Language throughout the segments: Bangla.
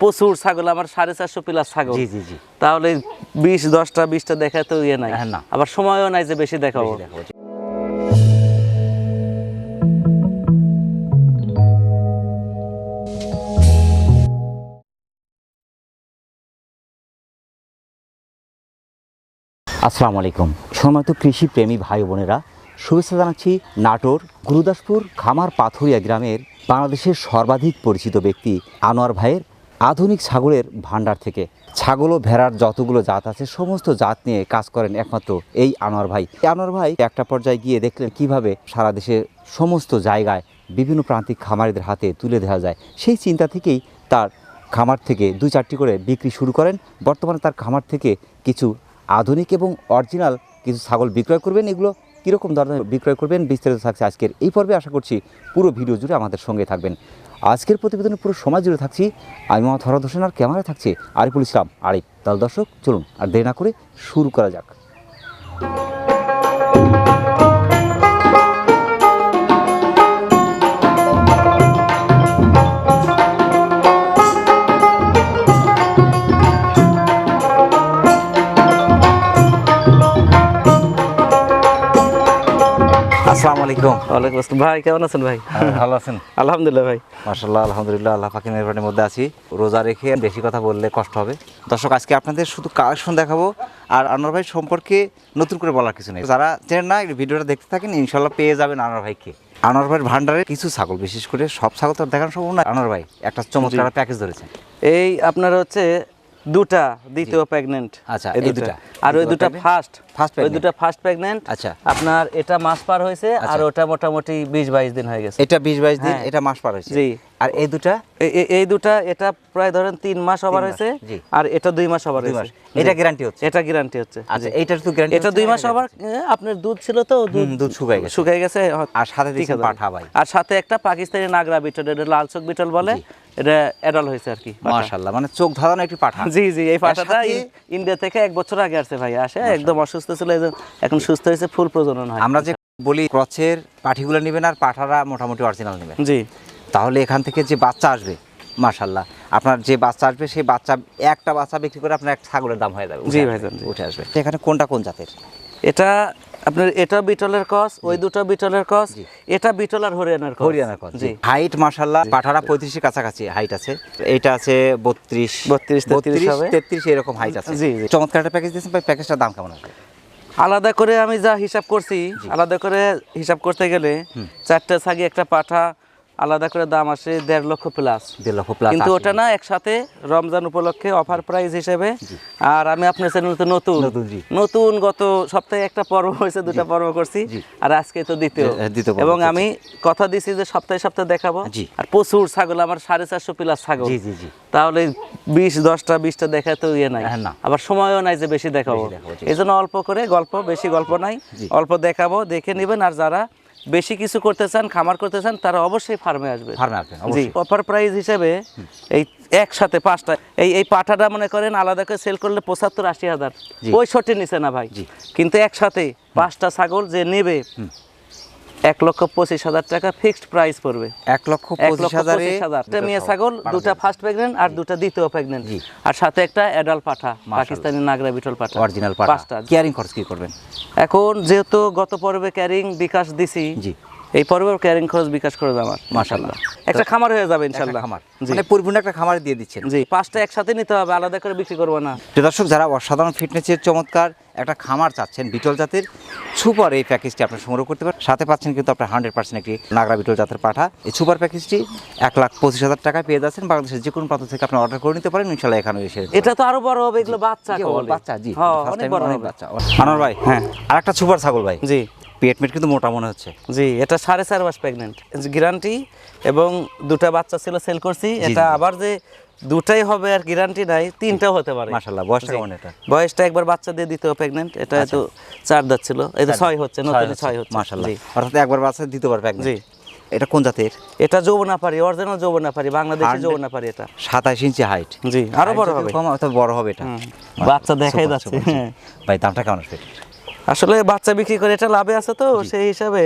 প্রচুর ছাগল আমার সাড়ে চারশো প্লাস ছাগল। জি জি জি। তাহলে বিশ দশটা বিশটা দেখা তো ইয়ে নাই। হ্যাঁ, না। আবার সময়ও নাই যে বেশি দেখাবো। আসসালামু আলাইকুম। সম্মানিত কৃষি প্রেমী ভাই বোনেরা শুভেচ্ছা জানাচ্ছি নাটোর গুরুদাসপুর খামার পাথরিয়া গ্রামের বাংলাদেশের সর্বাধিক পরিচিত ব্যক্তি আনোয়ার ভাইয়ের আধুনিক ছাগলের ভান্ডার থেকে। ছাগল ও ভেড়ার যতগুলো জাত আছে, সমস্ত জাত নিয়ে কাজ করেন একমাত্র এই আনোয়ার ভাই। আনোয়ার ভাই একটা পর্যায়ে গিয়ে দেখলেন কীভাবে সারা দেশের সমস্ত জায়গায় বিভিন্ন প্রান্তিক খামারিদের হাতে তুলে দেওয়া যায়। সেই চিন্তা থেকেই তার খামার থেকে দুই চারটি করে বিক্রি শুরু করেন। বর্তমানে তার খামার থেকে কিছু আধুনিক এবং অরিজিনাল কিছু ছাগল বিক্রয় করবেন। এগুলো কীরকম ধরনের বিক্রয় করবেন, বিস্তারিত থাকছে আজকের এই পর্বে। আশা করছি পুরো ভিডিও জুড়ে আমাদের সঙ্গে থাকবেন। আজকের প্রতিবেদনে পুরো সমাজ জুড়ে থাকছি। আমি মোহাম্মদ হরদ আর ক্যামেরায় থাকছে আরিফুল ইসলাম। আরিফ তাহলে দর্শক, চলুন আর দেরি না করে শুরু করা যাক। আসসালামু আলাইকুম। ওয়ালাইকুম আসসালাম। ভাই কেমন আছেন ভাই? ভালো আছেন। আলহামদুলিল্লাহ ভাই। মার্শাল্লাহ আলহামদুলিল্লাহ আল্লাহ পাকি মেহরবানির মধ্যে আছি। রোজা রেখে বেশি কথা বললে কষ্ট হবে। দর্শক আজকে আপনাদের শুধু কালেকশন দেখাবো আর আনোয়ার ভাই সম্পর্কে নতুন করে বলার কিছু নেই। যারা চেনেন না ভিডিওটা দেখতে থাকেন ইনশাল্লাহ পেয়ে যাবেন আনোয়ার ভাইকে। আনোয়ার ভাইয়ের ভান্ডারে কিছু ছাগল বিশেষ করে সব ছাগল তো দেখানো সম্ভব না। আনোয়ার ভাই একটা চমৎকার প্যাকেজ ধরেছেন। এই আপনার হচ্ছে দুটা দ্বিতীয় প্রেগনেন্ট আচ্ছা, এই দুটা। আর ওই দুটা ফার্স্ট ফার্স্ট ওই? দুটা ফার্স্ট প্রেগনেন্ট আচ্ছা। আপনার এটা মাস পার হয়েছে আর আচ্ছা। ওটা মোটামুটি বিশ বাইশ দিন হয়ে গেছে এটা বিশ বাইশ দিন হ্যাঁ। এটা মাস পার হয়েছে জি। আর এই দুটা? এই দুটা এটা প্রায় ধরেন তিন মাস ওভার হয়েছে আর এটা দুই মাস ওভার হয়েছে। এটা গ্যারান্টি হচ্ছে। এটা গ্যারান্টি হচ্ছে। আচ্ছা। এইটার তো গ্যারান্টি এটা দুই মাস ওভার আপনার দুধ ছিল তো দুধ শুকায় গেছে। শুকায় গেছে আর সাথে আছে। পাঠা ভাই। আর সাথে একটা পাকিস্তানি নাগরা বিটল এটা লাল চোখ বিটল বলে এটা অ্যাডাল হয়েছে আর কি পাঠা। মাশাল্লাহ মানে চোখ ধাঁধানো একটি পাঠা। জি জি এই পাঠাটা ইন্ডিয়া থেকে এক বছর আগে আসছে ভাই আসে একদম অসুস্থ ছিল এখন সুস্থ হয়েছে ফুল প্রজনন হয়। আমরা যে বলি ক্রচের পাঠিগুলো নেবেন আর পাঠারা মোটামুটি অরিজিনাল নেবেন। জি। তাহলে এখান থেকে যে বাচ্চা আসবে মাশাল্লাহ আপনার যে বাচ্চা আসবে সেই বাচ্চা একটা বাচ্চা বিক্রি করে আপনার এক ছাগলের দাম হয়ে যাবে জি ভাইজান, উঠে আসবে। এখানে কোনটা কোন জাতের? এটা আপনার এটা বিটলের কস ওই দুটো বিটলের কস এটা বিটল আর হরিয়ানার কস। হরিয়ানা কত জি। হাইট মাশাল্লাহ পাঠারা পঁয়ত্রিশের কাছাকাছি হাইট আছে এটা আছে বত্রিশ 32, 33 হবে। তেত্রিশ এরকম হাইট আছে। জি, জি। চমৎকার একটা প্যাকেজ দিয়েছেন ভাই প্যাকেজটার দাম কেমন আছে আলাদা করে আমি যা হিসাব করছি আলাদা করে হিসাব করতে গেলে চারটা ছাগি একটা পাঠা আলাদা করে দাম আসে দেড় লক্ষ প্লাস দেড় লক্ষ প্লাস কিন্তু ওটা না একসাথে রমজান উপলক্ষে অফার প্রাইস হিসেবে। আর আমি আপনার চ্যানেল তো নতুন। নতুন, গত সপ্তাহে একটা পর্ব হয়েছে দুটা পর্ব করছি। আর আজকে তো দ্বিতীয়। এবং আমি কথা দিছি যে সপ্তাহে সপ্তাহে দেখাবো। আর প্রচুর ছাগল আমার সাড়ে চারশো প্লাস ছাগল। তাহলে বিশ দশটা বিশটা দেখা তো ইয়ে নাই। হ্যাঁ, না। আবার সময়ও নাই যে বেশি দেখাবো। এই জন্য অল্প করে গল্প বেশি গল্প নাই। অল্প দেখাবো দেখে নেবেন। আর যারা বেশি কিছু করতে চান খামার করতে চান তারা অবশ্যই ফার্মে আসবে। ফার্মে আসবেন জি অফার প্রাইস হিসেবে এই একসাথে পাঁচটা এই এই পাঠাটা মনে করেন আলাদা করে সেল করলে পঁচাত্তর আশি হাজার। জি। পঁয়ষট্টি নিচে না ভাই। কিন্তু একসাথে পাঁচটা ছাগল যে নেবে এক লক্ষ পঁচিশ হাজার টাকা ফিক্সড প্রাইস পড়বে। এক লক্ষ এক পঁচিশ লক্ষ পঁচিশ হাজার। একটা মেয়ে ছাগল দুটা ফার্স্ট প্রেগনেন্ট আর দুটা দ্বিতীয় প্রেগনেন্ট। আর সাথে একটা অ্যাডাল্ট পাঠা পাকিস্তানি নাগরা বিটল পাঠা। অরিজিনাল পাঠা। পাঁচটা। কেয়ারিং খরচ কি করবেন? এখন যেহেতু গত পর্বে ক্যারিং বিকাশ দিছি জি। এই পর্বে ক্যারিং খরচ বিকাশ করে দেওয়া আমার মাশাআল্লাহ। একটা খামার হয়ে যাবে ইনশাল্লাহ খামার। মানে পরিপূর্ণ একটা খামার দিয়ে দিচ্ছেন। জি পাঁচটা একসাথে নিতে হবে আলাদা করে বিক্রি করব না। দর্শক যারা অসাধারণ ফিটনেসের চমৎকার একটা খামার চাচ্ছেন বিটল জাতের সুপার এই প্যাকেজটি আপনার সংগ্রহ করতে পারেন। সাথে পাচ্ছেন কিন্তু আপনার হান্ড্রেড পার্সেন্ট একটি নাগরা বিটল জাতের পাঠা। এই সুপার প্যাকেজটি এক লাখ পঁচিশ হাজার টাকায় পেয়ে যাচ্ছেন। বাংলাদেশের যে কোনো প্রান্ত থেকে আপনি অর্ডার করে নিতে পারেন। ইনশাল্লাহ এখানে এসে এটা তো আরও বড় হবে এগুলো বাচ্চা বাচ্চা জি। হ্যাঁ, অনেক বড় বাচ্চা। আনোয়ার ভাই হ্যাঁ। আর একটা সুপার ছাগল ভাই। জি। পেট মেট কিন্তু মোটা মনে হচ্ছে। জি এটা সাড়ে চার মাস প্রেগনেন্ট গ্যারান্টি এবং দুটা বাচ্চা ছিল সেল করছি এটা আবার যে দুটাই হবে আর গ্যারান্টি নাই তিনটাও হতে পারে। মাশাল্লাহ বয়সটা কেমন এটা? বয়সটা একবার বাচ্চা দিয়ে দিতেও প্রেগনেন্ট এটা তো চার দাঁত ছিল এটা ছয় হচ্ছে নতুন ছয় হচ্ছে। মাশাল্লাহ অর্থাৎ একবার বাচ্চা দ্বিতীয়বার প্যাকেজ জি। এটা কোন জাতের? এটা যৌবনাপারি অরিজিনাল যৌবনাপারি বাংলাদেশি যৌবনাপারি এটা। সাতাশ ইঞ্চি হাইট জি আরও বড় হবে। কম অর্থাৎ বড় হবে এটা। বাচ্চা দেখাই যাচ্ছে। ভাই দামটা কেমন আসবে? আসলে বাচ্চা বিক্রি করে এটা লাভে আছে তো সেই হিসাবে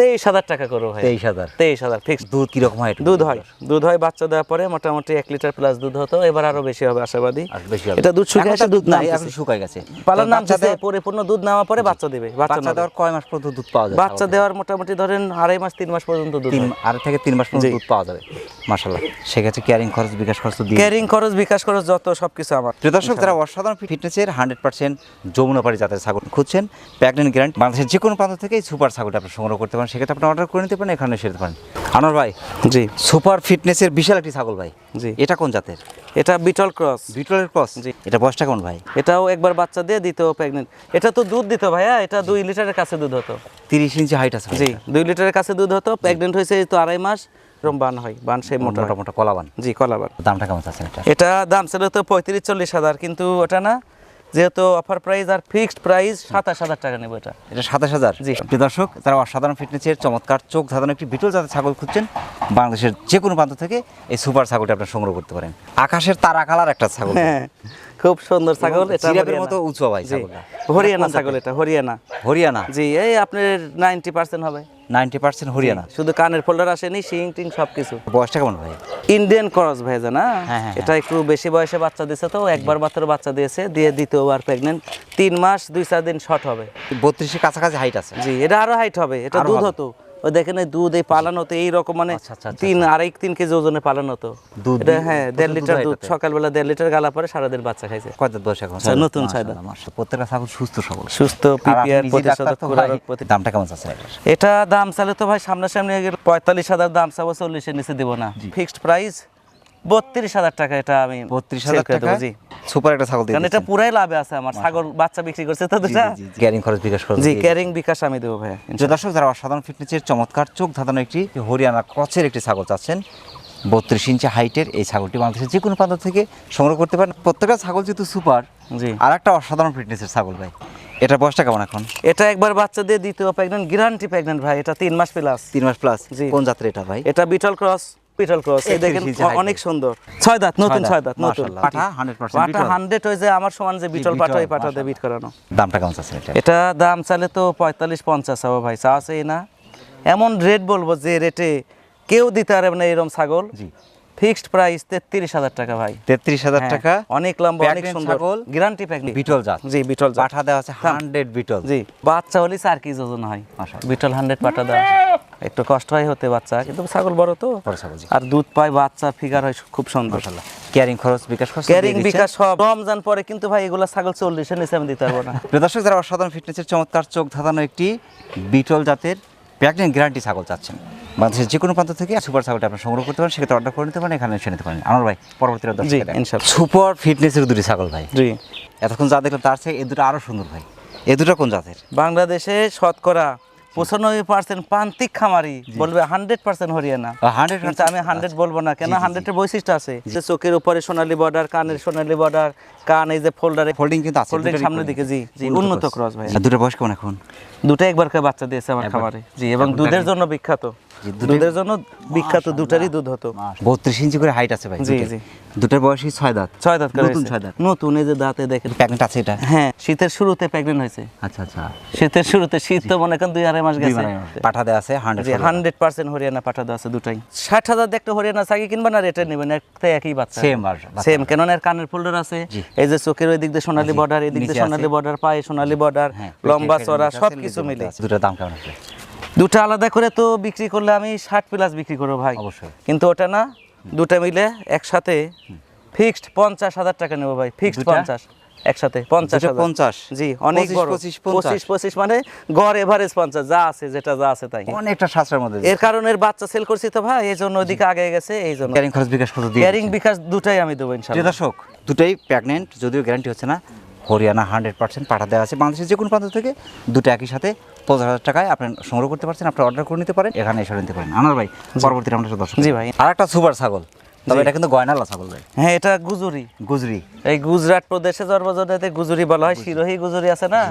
তেইশ হাজার টাকা করব ভাই। তেইশ হাজার। তেইশ হাজার ফিক্স দুধ কীরকম হয় দুধ হয়। দুধ হয় বাচ্চা দেওয়ার পরে মোটামুটি এক লিটার প্লাস দুধ হতো। এবার আরও বেশি হবে আশাবাদী। এটা দুধ শুকিয়ে দুধ নাই এখন শুকায় গেছে। পালার নাম পরিপূর্ণ দুধ নেওয়ার পরে বাচ্চা দেবে বাচ্চা দেওয়ার কয় মাস পর্যন্ত দুধ পাওয়া যায়? বাচ্চা দেওয়ার মোটামুটি ধরেন আড়াই মাস তিন মাস পর্যন্ত দুধ আড়াই থেকে তিন মাস পর্যন্ত দুধ পাওয়া যাবে। মাশাল্লাহ সেক্ষেত্রে ক্যারিং খরচ বিকাশ খরচ দিয়ে ক্যারিং খরচ বিকাশ খরচ যত সবকিছু আমার। প্রিয় দর্শক যারা অসাধারণ ফিটনেসের হান্ড্রেড পার্সেন্ট যমুনাপাড়ি জাতের ছাগল খুঁজছেন প্যাগনেন্ট গ্যারান্টি বাংলাদেশের যে কোনো প্রান্ত থেকে সুপার ছাগলটা আপনি সংগ্রহ করতে পারেন। সেক্ষেত্রে আপনি অর্ডার করে নিতে পারেন এখানে সেরে পারেন। আনোয়ার ভাই জি। সুপার ফিটনেসের বিশাল একটি ছাগল ভাই। জি। এটা কোন জাতের? এটা বিটল ক্রস। বিটলের ক্রস? জি। এটা বয়সটা কেমন ভাই? এটাও একবার বাচ্চা দিয়ে দিত প্রেগনেন্ট এটা তো দুধ দিত ভাইয়া এটা দুই লিটারের কাছে দুধ হতো। তিরিশ ইঞ্চি হাইট আছে জি দুই লিটারের কাছে দুধ হতো প্রেগনেন্ট হয়েছে তো আড়াই মাস এরকম বান হয় বান সেই মোটা। মোটা কলাবান। জি কলাবার দামটা কেমন চাচ্ছেন এটা? এটা দাম ছিল তো পঁয়ত্রিশ চল্লিশ হাজার কিন্তু ওটা না যেহেতু অফার প্রাইস আর ফিক্সড প্রাইস সাতাশ হাজার টাকা নেব এটা। এটা সাতাশ হাজার। জি। প্রিয় দর্শক যারা অসাধারণ ফিটনেসের চমৎকার চোখ ধাঁধানো একটি বিটল জাতের ছাগল খুঁজছেন। বাংলাদেশের যে কোনো প্রান্ত থেকে এই সুপার ছাগলটা আপনার সংগ্রহ করতে পারেন। আকাশের তারা কালার একটা ছাগল। হ্যাঁ খুব সুন্দর ছাগল এটা জিরাফের মতো উঁচু ভাই হরিয়ানা ছাগল এটা হরিয়ানা। হরিয়ানা। জি এই আপনার নাইনটি পার্সেন্ট হবে। Ninety percent Haryana. শুধু কানের ফোল্ডার আসেনি শিং টিং সব কিছু বয়সটা কেমন ভাই? ইন্ডিয়ান ক্রস ভাই না হ্যাঁ, হ্যাঁ, এটা একটু বেশি বয়সে বাচ্চা দিয়েছে তো একবার মাত্র বাচ্চা দিয়েছে দিয়ে দ্বিতীয়বার প্রেগনেন্ট তিন মাস দুই চার দিন শর্ট হবে। বত্রিশের কাছাকাছি হাইট আছে। জি এটা আরও হাইট হবে এটা দুধ হতো। ওই দেখেন দুধ এই পালানো হতো এইরকম মানে আচ্ছা, আচ্ছা, আচ্ছা, তিন আড়াই তিন কেজি ওজনে পালানো হতো। এটা হ্যাঁ দেড় লিটার দুধ সকালবেলা দেড় লিটার গালা পরে সারাদিন বাচ্চা খাইছে। কত দশ এখন? নতুন। প্রত্যেকটা ছাগল সুস্থ সবল সুস্থ পিপিআর দামটা কেমন আছে এটা দাম চালে তো ভাই সামনাসামনি পঁয়তাল্লিশ হাজার দাম চাবো চল্লিশের নিচে দিব না। ফিক্সড প্রাইস বত্রিশ হাজার টাকা এটা আমি বত্রিশ হাজার টাকা? জি। সুপার একটা ছাগল কারণ এটা পুরাই লাভে আছে আমার ছাগল বাচ্চা বিক্রি করছে তো দুটা। ক্যারিং খরচ বিকাশ খরচ জি ক্যারিং বিকাশ আমি দেবো ভাইয়া যে দর্শক যারা অসাধারণ ফিটনেসের চমৎকার চোখ ধাঁধানো একটি হরিয়ানা ক্রচের একটি ছাগল চাচ্ছেন বত্রিশ ইঞ্চি হাইটের এই ছাগলটি বাংলাদেশের যে কোনো প্রান্ত থেকে সংগ্রহ করতে পারেন। প্রত্যেকটা ছাগল যেহেতু সুপার জি। আর একটা অসাধারণ ফিটনেসের ছাগল ভাই। এটার বয়সটা কেমন এখন? এটা একবার বাচ্চা দিয়ে দ্বিতীয় প্রেগনেন্ট গ্যারান্টি প্রেগনেন্ট ভাই এটা তিন মাস প্লাস তিন মাস প্লাস কোন জাতের এটা ভাই? এটা বিটল ক্রস বিটল ক্রস এই দেখেন অনেক সুন্দর। ছয় দাঁত নতুন ছয় দাঁত নতুন। পাঠা 100% পাঠা বিটল। হান্ড্রেড হয়ে যায় আমার সমান যে বিটল পাঠা ওই পাঠা দিয়ে বিট করানো। দামটা কেমন চাচ্ছেন এটা? এটা দাম চালে তো পঁয়তাল্লিশ পঞ্চাশ হবে ভাই চা আছে না। এমন রেট বলব যে রেটে কেউ দিতে পারবে না এরকম ছাগল। জি। ফিক্সড প্রাইস তেত্রিশ হাজার টাকা ভাই। তেত্রিশ হাজার হ্যাঁ, টাকা। অনেক লম্বা অনেক সুন্দর। ছাগল, গ্যারান্টি প্যাকনি বিটল জাত। জি বিটল জাত। পাঠা দেওয়া আছে হান্ড্রেড বিটল জি বাচ্চা হলে চার কেজি ওজন হয়। বিটল হান্ড্রেড পাটা দেওয়া একটু কষ্ট হয় হতে বাচ্চা কিন্তু ছাগল বড় তো। আর দুধ পায় বাচ্চা ফিগার হয় খুব সুন্দর। ক্যারিং খরচ বিকাশ খরচ ক্যারিং বিকাশ সব। রমজান পরে কিন্তু ভাই এগুলা ছাগল চল্লিশের নিচে আমি দিতে পারব না। দর্শক যারা অসাধারণ ফিটনেসের চমৎকার চোখ ধাঁধানো একটি বিটল জাতের প্রেগনেন্ট গ্যারান্টি ছাগল চাচ্ছেন। বাংলাদেশের যে কোনো প্রান্ত থেকে সুপার ছাগলটা আপনি সংগ্রহ করতে পারেন সেক্ষেত্রে অর্ডার করে নিতে পারেন এখানে এসে নিতে পারেন। আমার ভাই পরবর্তী সুপার ফিটনেসের দুটি ছাগল ভাই। জি। এতক্ষণ যা দেখলাম তার চেয়ে এ দুটো আরও সুন্দর ভাই। এ দুটো কোন জাতের? বাংলাদেশে শতকরা পঁচানব্বই পার্সেন্ট প্রান্তিক খামারি বলবে হান্ড্রেড পার্সেন্ট হরিয়ানা। হান্ড্রেড কিন্তু আমি হান্ড্রেড বলব না কেন হান্ড্রেডের বৈশিষ্ট্য আছে? যে চোখের উপরে সোনালী বর্ডার কানের সোনালী বর্ডার কান এই যে ফোল্ডারে ফোল্ডিং কিন্তু আছে ফোল্ডিং সামনের দিকে জি জি উন্নত ক্রস ভাই। দুটো বয়স কেমন এখন? দুটো একবার করে বাচ্চা দিয়েছে আমার খামারে জি এবং দুধের জন্য বিখ্যাত। দুধের জন্য বিখ্যাত দুটারই দুধ হতো। বত্রিশ ইঞ্চি করে হাইট আছে ভাই জি, জি। দুটোর বয়সই ছয় দাঁত। ছয় দাঁত নতুন ছয় দাঁত। নতুন এই যে দাঁতে দেখেন। আছে এটা। হ্যাঁ শীতের শুরুতে হয়েছে। আচ্ছা আচ্ছা। শীতের শুরুতে শীত তো মনে করেন দুই আড়াই মাস গেছে। পাঠা দেওয়া আছে হান্ড্রেড পার্সেন্ট হরিয়ানা পাঠা দেওয়া আছে দুটাই। ষাট হাজার একটা হরিয়ানা সাকি কিনবা না রেটে নেবেন। একটা একই বাচ্চা। সেম কেন এর কানের ফোল্ডার আছে। এই যে চোখের ওই দিক দিয়ে সোনালী বর্ডার এই দিক দিয়ে। সোনালী বর্ডার পায়ে সোনালী বর্ডার হ্যাঁ, লম্বা চড়া নিচে আছে, সব কিছু মিলে। দুটোর দাম কেমন আছে? দুটো আলাদা করে তো বিক্রি করলে আমি ষাট প্লাস বিক্রি করব ভাই। অবশ্যই। কিন্তু ওটা না দুটা মিলে একসাথে ফিক্সড পঞ্চাশ হাজার টাকা নেব ভাই ফিক্সড পঞ্চাশ একসাথে পঞ্চাশ। 50? জি অনেক পঁচিশ, পঁচিশ, পঞ্চাশ? মানে গড় এভারেজ পঞ্চাশ যা আছে যেটা যা আছে তাই। অনেকটা সাশ্রয়ের মধ্যে এর কারণে বাচ্চা সেল করছি তো ভাই এই জন্য ওদিকে আগে গেছে এই জন্য। ক্যারিং খরচ বিকাশ দিয়ে ক্যারিং বিকাশ দুটাই আমি দেবো দর্শক দুটোই প্রেগনেন্ট যদিও গ্যারান্টি হচ্ছে না হরিয়ানা হান্ড্রেড পার্সেন্ট পাঠা দেওয়া আছে। বাংলাদেশের যে কোনো প্রান্ত থেকে দুটো একই সাথে পঁচিশ হাজার টাকায় আপনি সংগ্রহ করতে পারছেন আপনি অর্ডার করে নিতে পারেন এখানে এসে নিতে পারেন। আনার ভাই পরবর্তীতে আমরা দর্শক জি ভাই। আর একটা সুপার ছাগল। তবে এটা কিন্তু গয়নালা ছাগল ভাই। হ্যাঁ এটা গুজুরি। গুজরি। এই গুজরাট প্রদেশে জন্মজনতে গুজুরি বলা হয় শিরোহী গুজুরি আছে না?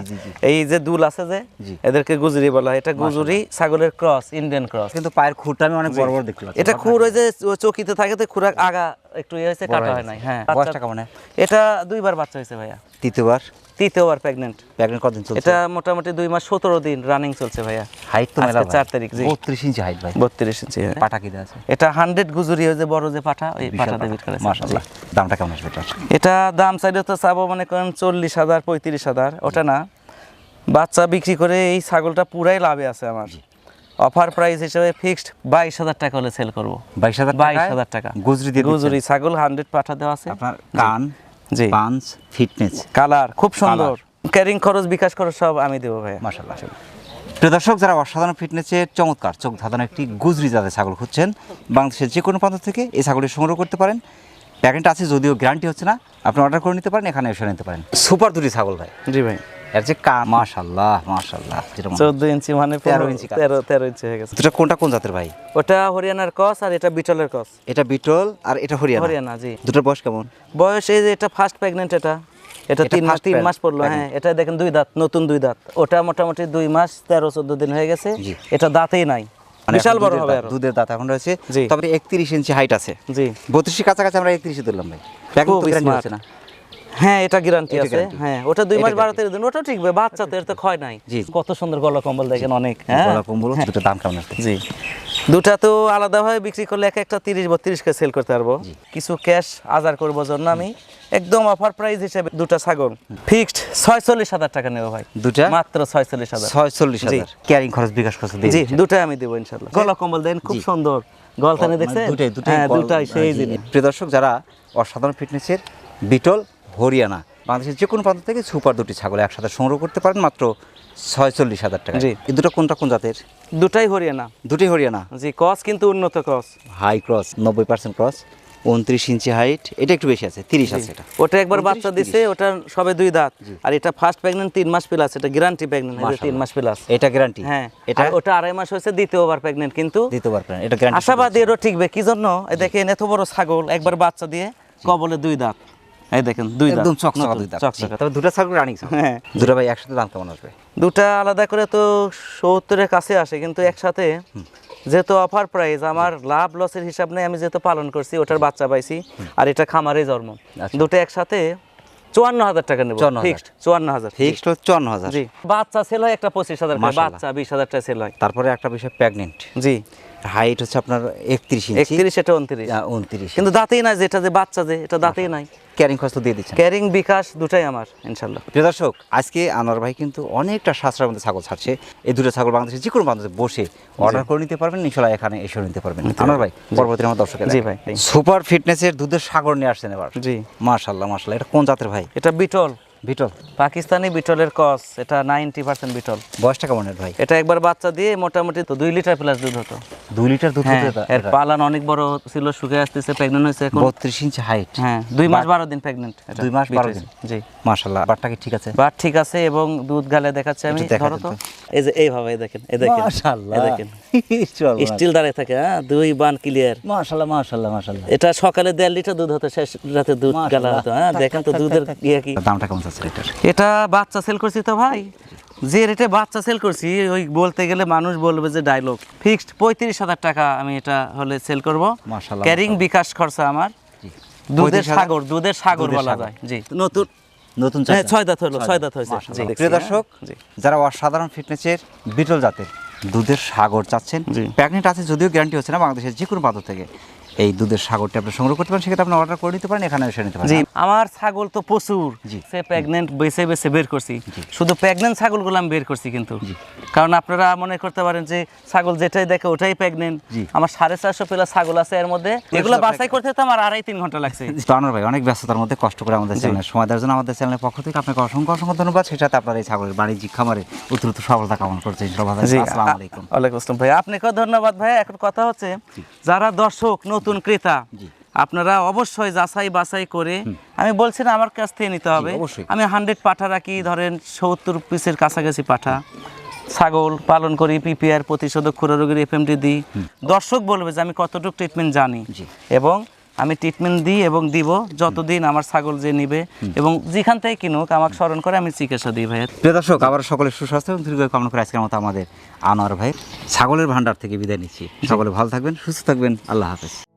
এই যে দুল আছে যে এদেরকে গুজুরি বলা হয়। এটা গুজুরি ছাগলের ক্রস ইন্ডিয়ান ক্রস কিন্তু পায়ের খুঁটটা আমি অনেক বড় বড় পাচ্ছি। এটা খুর ওই যে চকিতে থাকে তো খুরাক আগা একটু ইয়ে হয়েছে কাটা হয় নাই হ্যাঁ। বয়সটা কেমন এটা দুইবার বাচ্চা হয়েছে ভাইয়া। তৃতীয়বার? তৃতীয়বার প্রেগনেন্ট প্রেগনেন্ট কতদিন চলছে? এটা মোটামুটি দুই মাস সতেরো দিন রানিং চলছে ভাইয়া। হাইট তো মেলা চার তারিখ। বত্রিশ ইঞ্চি হাইট ভাই। বত্রিশ ইঞ্চি হ্যাঁ। পাটা কি আছে? এটা হান্ড্রেড গুজুরি হয়ে যে বড় যে পাঠা ওই ডেবিট মাশাআল্লাহ। দামটা কেমন আসবে এটা? দাম চাইলে তো চাবো মনে করেন চল্লিশ হাজার পঁয়ত্রিশ হাজার ওটা না। বাচ্চা বিক্রি করে এই ছাগলটা পুরাই লাভে আছে আমার। অফার প্রাইস হিসেবে ফিক্সড বাইশ হাজার টাকা হলে সেল করব। বাইশ হাজার বাইশ হাজার টাকা। গুজরি দিয়ে গুজরি ছাগল হান্ড্রেড পাঠা দেওয়া আছে। আপনার কান জি। পাঞ্চ ফিটনেস কালার খুব সুন্দর। ক্যারিং খরচ বিকাশ খরচ সব আমি দেবো ভাই মাশাল্লাহ প্রিয় দর্শক যারা অসাধারণ ফিটনেসের চমৎকার চোখ ধাঁধানো একটি গুজরি জাতের ছাগল খুঁজছেন বাংলাদেশের যে কোনো প্রান্ত থেকে এই ছাগলটি সংগ্রহ করতে পারেন। প্যাকেট আছে যদিও গ্যারান্টি হচ্ছে না। আপনি অর্ডার করে নিতে পারেন এখানে এসে নিতে পারেন। সুপার দুটি ছাগল ভাই। জি ভাই। এর যে কান মাশাল্লাহ মাশাল্লাহ যেটা। চোদ্দ ইঞ্চি মানে তেরো ইঞ্চি তেরো তেরো ইঞ্চি হয়ে গেছে। দুটা কোনটা কোন জাতের ভাই? ওটা হরিয়ানার কস আর এটা বিটলের কস। এটা বিটল আর এটা হরিয়ানা? হরিয়ানা জি। দুটোর বয়স কেমন? বয়স এই যে এটা ফার্স্ট প্রেগনেন্ট এটা। এটা এটা তিন মাস তিন মাস পড়ল হ্যাঁ। এটা দেখেন দুই দাঁত নতুন দুই দাঁত। ওটা মোটামুটি দুই মাস তেরো চোদ্দ দিন হয়ে গেছে। এটা দাঁতেই নাই। মানে বিশাল বড় দুধের হবে দাঁত- দুধের দাঁত এখন রয়েছে। তবে একত্রিশ ইঞ্চি হাইট আছে। জি। বত্রিশের কাছাকাছি আমরা একত্রিশে ধরলাম ভাই। হচ্ছে না। হ্যাঁ এটা গ্যারান্টি আছে। হ্যাঁ ওটা দুই মাস বারো তেরো দিন। ওটা ঠিক ভাই বাচ্চা তো এর তো ক্ষয় নাই কত সুন্দর গলা কম্বল দেখেন অনেক হ্যাঁ। গলা কম্বল দুটো দাম কেমন জি। দুটা তো আলাদাভাবে বিক্রি করলে এক একটা তিরিশ বত্রিশ কে সেল করতে পারব। কিছু ক্যাশ আজার করব জন্য আমি। একদম অফার প্রাইস হিসেবে দুটা ছাগল। ফিক্সড ছয়চল্লিশ হাজার টাকা নেব ভাই। দুটা? মাত্র ছয়চল্লিশ হাজার। ছয়চল্লিশ হাজার। ক্যারিং খরচ বিকাশ খরচ জি। দুটাই আমি দেবো ইনশাল্লাহ গলা কম্বল দেন খুব সুন্দর। গলতানি দেখছেন? দুটাই দুটাই হ্যাঁ সেই জিনিস। প্রিয় দর্শক যারা অসাধারণ ফিটনেসের বিটল হরিয়ানা বাংলাদেশের যে কোনো প্রান্ত থেকে সুপার দুটি ছাগল একসাথে সংগ্রহ করতে পারেন মাত্র ছয়চল্লিশ হাজার টাকা জি। এই দুটো কোনটা কোন জাতের? দুটাই হরিয়ানা। দুটি হরিয়ানা? জি কস কিন্তু উন্নত কস হাই ক্রস নব্বই পার্সেন্ট ক্রস উনত্রিশ ইঞ্চি হাইট এটা একটু বেশি আছে তিরিশ আছে এটা। ওটা একবার বাচ্চা দিছে ওটা সবে দুই দাঁত। আর এটা ফার্স্ট প্রেগনেন্ট তিন মাস প্লাস এটা গ্যারান্টি প্রেগনেন্ট তিন মাস প্লাস এটা গ্যারান্টি হ্যাঁ। এটা? ওটা আড়াই মাস হয়েছে দ্বিতীয়বার প্রেগনেন্ট কিন্তু। দ্বিতীয়বার plan, এটা গ্যারান্টি আশাবাদী এরও ঠিকবে কি জন্য? এই দেখেন এত বড় ছাগল একবার বাচ্চা দিয়ে কবলে দুই দাঁত। এই দেখেন দুই একদম চকচকা দুই দাঁত চকচকা। তবে দুটো ছাগল রানিং হ্যাঁ। দুটো ভাই একসাথে দাম কেমন আসবে। দুটা আলাদা করে তো সত্তরের কাছে আসে কিন্তু একসাথে যেহেতু অফার প্রাইস আমার লাভ লসের হিসাব নেই আমি যেহেতু পালন করছি ওটার বাচ্চা পাইছি আর এটা খামারে জন্ম। আচ্ছা। দুটো একসাথে চুয়ান্ন হাজার টাকা নেব। ফিক্সড চুয়ান্ন হাজার। ফিক্সড চুয়ান্ন হাজার জি। বাচ্চা সেল হয় একটা পঁচিশ হাজার বাচ্চা বিশ হাজার টাকা সেল হয়। তারপরে একটা বিষয় প্রেগনেন্ট জি। হাইট হচ্ছে আপনার একত্রিশ একত্রিশ এটা উনত্রিশ। উনত্রিশ কিন্তু দাঁতেই নাই যেটা যে বাচ্চা যে এটা দাঁতেই নাই। ক্যারিং খরচ দিয়ে দিচ্ছেন। ক্যারিং বিকাশ দুটাই আমার ইনশাল্লাহ। প্রিয় দর্শক আজকে আনোয়ার ভাই কিন্তু অনেকটা সাশ্রয়ের মধ্যে ছাগল ছাড়ছে। এই দুটো ছাগল বাংলাদেশে যে কোনো বাংলাদেশে বসে অর্ডার করে নিতে পারবেন ইনশাল্লাহ এখানে এসে নিতে পারবেন। আনোয়ার ভাই পরবর্তী আমার দর্শক জি ভাই। সুপার ফিটনেসের দুধের সাগর নিয়ে আসছেন এবার। জি। মাশাল্লাহ মাশাল্লাহ। এটা কোন জাতের ভাই? এটা বিটল। বিটল? পাকিস্তানি বিটলের কস এটা নাইনটি পার্সেন্ট বিটল। বয়সটা কেমন এর ভাই? এটা একবার বাচ্চা দিয়ে মোটামুটি তো দুই লিটার প্লাস দুধ হতো। দুই লিটার দুধ হ্যাঁ এর পালান অনেক বড় ছিল শুকে আসতেছে প্রেগনেন্ট হয়েছে এখন। বত্রিশ ইঞ্চি হাইট হ্যাঁ দুই মাস বারো দিন প্রেগনেন্ট দুই মাস বারো দিন। জি। মাশাল্লাহ বাটটা কি ঠিক আছে? বাট ঠিক আছে এবং দুধ গালে দেখাচ্ছে আমি ধরো তো। এই যে এইভাবে দেখেন এই দেখেন মাশাল্লাহ এই দেখেন। স্টিল দাঁড়িয়ে থাকে হ্যাঁ দুই বান ক্লিয়ার মাশাল্লাহ মাশাল্লাহ মাশাল্লাহ এটা সকালে দেড় লিটার দুধ হতো শেষ রাতে দুধ গালা হতো হ্যাঁ দেখেন তো দুধের। ইয়ে কি। দামটা কেমন আছে এটার এটা বাচ্চা সেল করছি তো ভাই। যে রেটে বাচ্চা সেল করছি ওই বলতে গেলে মানুষ বলবে যে ডায়লগ ফিক্সড পঁয়ত্রিশ হাজার টাকা আমি এটা হলে সেল করব। মাশাআল্লাহ, ক্যারিং বিকাশ খরচা আমার। দুধের সাগর দুধের সাগর বলা যায়। জি। নতুন? নতুন হ্যাঁ ছয় দাঁত হলো ছয় দাঁত হয়েছে। প্রিয় দর্শক হ্যাঁ, যারা অসাধারণ ফিটনেসের বিটল জাতের দুধের সাগর চাচ্ছেন জি। প্রেগনেন্ট আছে যদিও গ্যারান্টি হচ্ছে না বাংলাদেশের যে কোনো প্রান্ত থেকে। এই দুধের সাগরটা আপনি সংগ্রহ করতে পারেন সেক্ষেত্রে আপনি অর্ডার করে নিতে পারেন এখানে এসে নিতে পারেন। জি। আমার ছাগল তো প্রচুর। জি। সে প্রেগনেন্ট বেছে বেছে বের করছি। শুধু প্রেগনেন্ট ছাগলগুলো আমি বের করছি কিন্তু। কারণ আপনারা মনে করতে পারেন যে ছাগল যেটাই দেখে ওটাই প্রেগনেন্ট আমার সাড়ে চারশো প্লাস ছাগল আছে এর মধ্যে। এগুলো বাছাই করতে তো আমার আড়াই তিন ঘণ্টা লাগছে। তো আনোয়ার ভাই অনেক ব্যস্ততার মধ্যে কষ্ট করে আমাদের চ্যানেলে সময় দেওয়ার জন্য আমাদের চ্যানেলের পক্ষ থেকে আপনাকে অসংখ্য অসংখ্য ধন্যবাদ। সাথে আপনার এই ছাগলের বাণিজ্যিক খামারে উত্তরোত্তর সফলতা কামনা করছি। আসসালামু আলাইকুম। ওয়ালাইকুম আসসালাম ভাই। আপনাকেও ধন্যবাদ ভাই। এখন কথা হচ্ছে যারা দর্শক নতুন ক্রেতা আপনারা অবশ্যই যাচাই বাছাই করে আমি বলছি না আমার কাছ থেকে নিতে হবে। আমি হান্ড্রেড পাঠা রাখি ধরেন সত্তর পিসের কাছাকাছি পাঠা। ছাগল পালন করি পিপিআর প্রতিষেধক খুরা রোগের এফএমডি দিই। দর্শক বলবে যে আমি কতটুকু ট্রিটমেন্ট জানি। এবং আমি ট্রিটমেন্ট দিই এবং দিব যতদিন আমার ছাগল যে নিবে এবং যেখান থেকে কিনুক আমাকে স্মরণ করে আমি চিকিৎসা দিই ভাইয়ের। প্রিয় দর্শক আবার সকলের সুস্বাস্থ্য এবং দীর্ঘ কামনা করে আজকের মতো আমাদের আনোয়ার ভাই ছাগলের ভান্ডার থেকে বিদায় নিচ্ছি। সকলে ভালো থাকবেন সুস্থ থাকবেন। আল্লাহ হাফেজ।